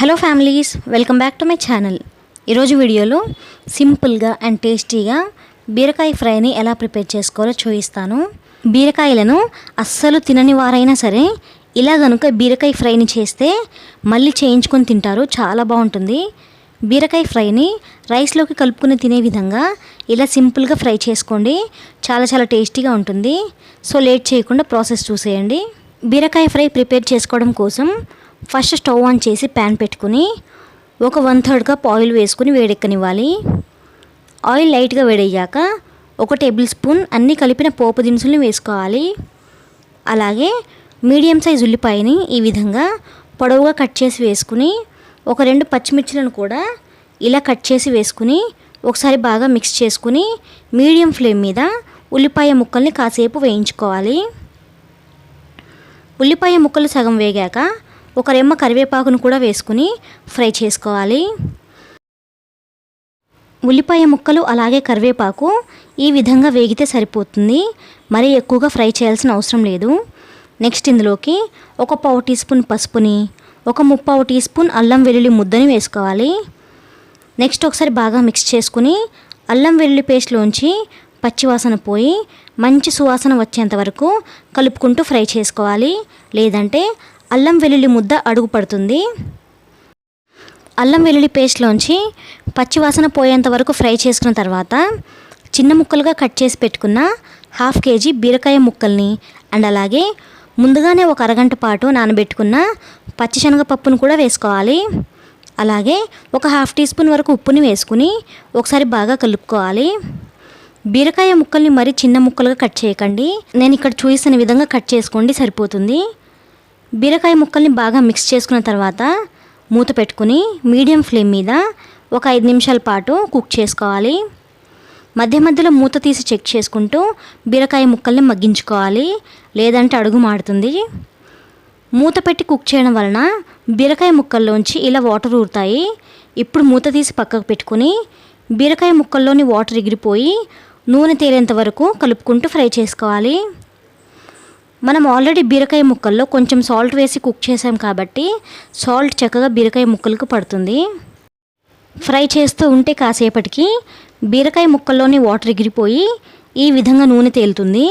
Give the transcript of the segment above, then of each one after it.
Hello families welcome back to my channel. ఈరోజు వీడియోలో సింపుల్గా అండ్ టేస్టీగా బీరకాయ ఫ్రైని ఎలా ప్రిపేర్ చేసుకోవాలో చూపిస్తాను. బీరకాయలను అస్సలు తినని వారైనా సరే ఇలా కనుక బీరకాయ ఫ్రైని చేస్తే మళ్ళీ చేయించుకొని తింటారు చాలా బాగుంటుంది. బీరకాయ ఫ్రైని రైస్లోకి కలుపుకుని తినే విధంగా ఇలా సింపుల్గా ఫ్రై చేసుకోండి చాలా చాలా టేస్టీగా ఉంటుంది. సో లేట్ చేయకుండా ప్రాసెస్ చూసేయండి. బీరకాయ ఫ్రై ప్రిపేర్ చేసుకోవడం కోసం ఫస్ట్ స్టవ్ ఆన్ చేసి ప్యాన్ పెట్టుకుని ఒక వన్ థర్డ్ కప్ ఆయిల్ వేసుకుని వేడెక్కనివ్వాలి. ఆయిల్ లైట్గా వేడయ్యాక ఒక టేబుల్ స్పూన్ అన్నీ కలిపిన పోపు దినుసుల్ని వేసుకోవాలి. అలాగే మీడియం సైజ్ ఉల్లిపాయని ఈ విధంగా పొడవుగా కట్ చేసి వేసుకుని ఒక రెండు పచ్చిమిర్చిలను కూడా ఇలా కట్ చేసి వేసుకుని ఒకసారి బాగా మిక్స్ చేసుకుని మీడియం ఫ్లేమ్ మీద ఉల్లిపాయ ముక్కల్ని కాసేపు వేయించుకోవాలి. ఉల్లిపాయ ముక్కలు సగం వేగాక ఒక రెమ్మ కరివేపాకును కూడా వేసుకుని ఫ్రై చేసుకోవాలి. ఉల్లిపాయ ముక్కలు అలాగే కరివేపాకు ఈ విధంగా వేగితే సరిపోతుంది. మరీ ఎక్కువగా ఫ్రై చేయాల్సిన అవసరం లేదు. నెక్స్ట్ ఇందులోకి ఒక పావు టీ స్పూన్ పసుపుని ఒక ముప్పావు టీ స్పూన్ అల్లం వెల్లుల్లి ముద్దని వేసుకోవాలి. నెక్స్ట్ ఒకసారి బాగా మిక్స్ చేసుకుని అల్లం వెల్లుల్లి పేస్ట్లోంచి పచ్చివాసన పోయి మంచి సువాసన వచ్చేంత వరకు కలుపుకుంటూ ఫ్రై చేసుకోవాలి. లేదంటే అల్లం వెల్లుల్లి ముద్ద అడుగు పడుతుంది. అల్లం వెల్లుల్లి పేస్ట్లోంచి పచ్చివాసన పోయేంత వరకు ఫ్రై చేసుకున్న తర్వాత చిన్న ముక్కలుగా కట్ చేసి పెట్టుకున్న హాఫ్ కేజీ బీరకాయ ముక్కల్ని అండ్ అలాగే ముందుగానే ఒక అరగంట పాటు నానబెట్టుకున్న పచ్చిశనగపప్పును కూడా వేసుకోవాలి. అలాగే ఒక హాఫ్ టీ స్పూన్ వరకు ఉప్పుని వేసుకుని ఒకసారి బాగా కలుపుకోవాలి. బీరకాయ ముక్కల్ని మరీ చిన్న ముక్కలుగా కట్ చేయకండి. నేను ఇక్కడ చూసిన విధంగా కట్ చేసుకోండి సరిపోతుంది. బీరకాయ ముక్కల్ని బాగా మిక్స్ చేసుకున్న తర్వాత మూత పెట్టుకుని మీడియం ఫ్లేమ్ మీద ఒక ఐదు నిమిషాల పాటు కుక్ చేసుకోవాలి. మధ్య మధ్యలో మూత తీసి చెక్ చేసుకుంటూ బీరకాయ ముక్కల్ని మగ్గించుకోవాలి. లేదంటే అడుగు మాడుతుంది మూత పెట్టి కుక్ చేయడం వలన బీరకాయ ముక్కల్లోంచి ఇలా వాటర్ ఊరుతాయి. ఇప్పుడు మూత తీసి పక్కకు పెట్టుకుని బీరకాయ ముక్కల్లోని వాటర్ ఎగిరిపోయి నూనె తేలేంత వరకు కలుపుకుంటూ ఫ్రై చేసుకోవాలి. మనం ఆల్రెడీ బీరకాయ ముక్కల్లో కొంచెం సాల్ట్ వేసి కుక్ చేసాం కాబట్టి సాల్ట్ చక్కగా బీరకాయ ముక్కలకు పడుతుంది. ఫ్రై చేస్తూ ఉంటే కాసేపటికి బీరకాయ ముక్కల్లోని వాటర్ ఎగిరిపోయి ఈ విధంగా నూనె తేలుతుంది.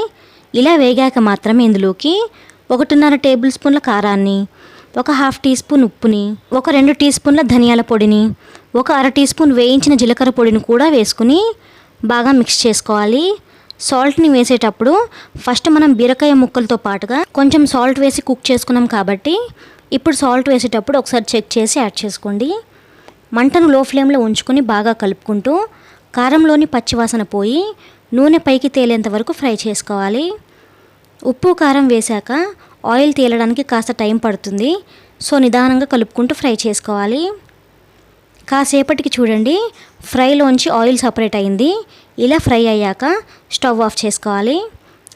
ఇలా వేగాక మాత్రమే ఇందులోకి ఒకటిన్నర టేబుల్ స్పూన్ల కారాన్ని ఒక హాఫ్ టీ స్పూన్ ఉప్పుని ఒక రెండు టీ స్పూన్ల ధనియాల పొడిని ఒక అర టీ స్పూన్ వేయించిన జీలకర్ర పొడిని కూడా వేసుకుని బాగా మిక్స్ చేసుకోవాలి. సాల్ట్ని వేసేటప్పుడు ఫస్ట్ మనం బీరకాయ ముక్కలతో పాటుగా కొంచెం సాల్ట్ వేసి కుక్ చేసుకున్నాం కాబట్టి ఇప్పుడు సాల్ట్ వేసేటప్పుడు ఒకసారి చెక్ చేసి యాడ్ చేసుకోండి. మంటను లో ఫ్లేమ్లో ఉంచుకొని బాగా కలుపుకుంటూ కారంలోని పచ్చివాసన పోయి నూనె పైకి తేలేంత వరకు ఫ్రై చేసుకోవాలి. ఉప్పు కారం వేశాక ఆయిల్ తేలడానికి కాస్త టైం పడుతుంది. సో నిదానంగా కలుపుకుంటూ ఫ్రై చేసుకోవాలి. కాసేపటికి చూడండి. ఫ్రైలోంచి ఆయిల్ సపరేట్ అయింది. ఇలా ఫ్రై అయ్యాక స్టవ్ ఆఫ్ చేసుకోవాలి.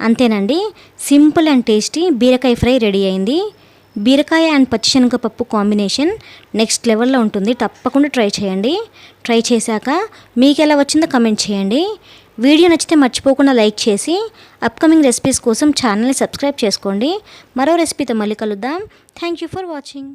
అంతేనండి. సింపుల్ అండ్ టేస్టీ బీరకాయ ఫ్రై రెడీ అయింది. బీరకాయ అండ్ పచ్చిశనగపప్పు కాంబినేషన్ నెక్స్ట్ లెవెల్లో ఉంటుంది. తప్పకుండా ట్రై చేయండి. ట్రై చేశాక మీకు ఎలా వచ్చిందో కమెంట్ చేయండి. వీడియో నచ్చితే మర్చిపోకుండా లైక్ చేసి అప్కమింగ్ రెసిపీస్ కోసం ఛానల్ని సబ్స్క్రైబ్ చేసుకోండి. మరో రెసిపీతో మళ్ళీ కలుద్దాం. Thank you for watching.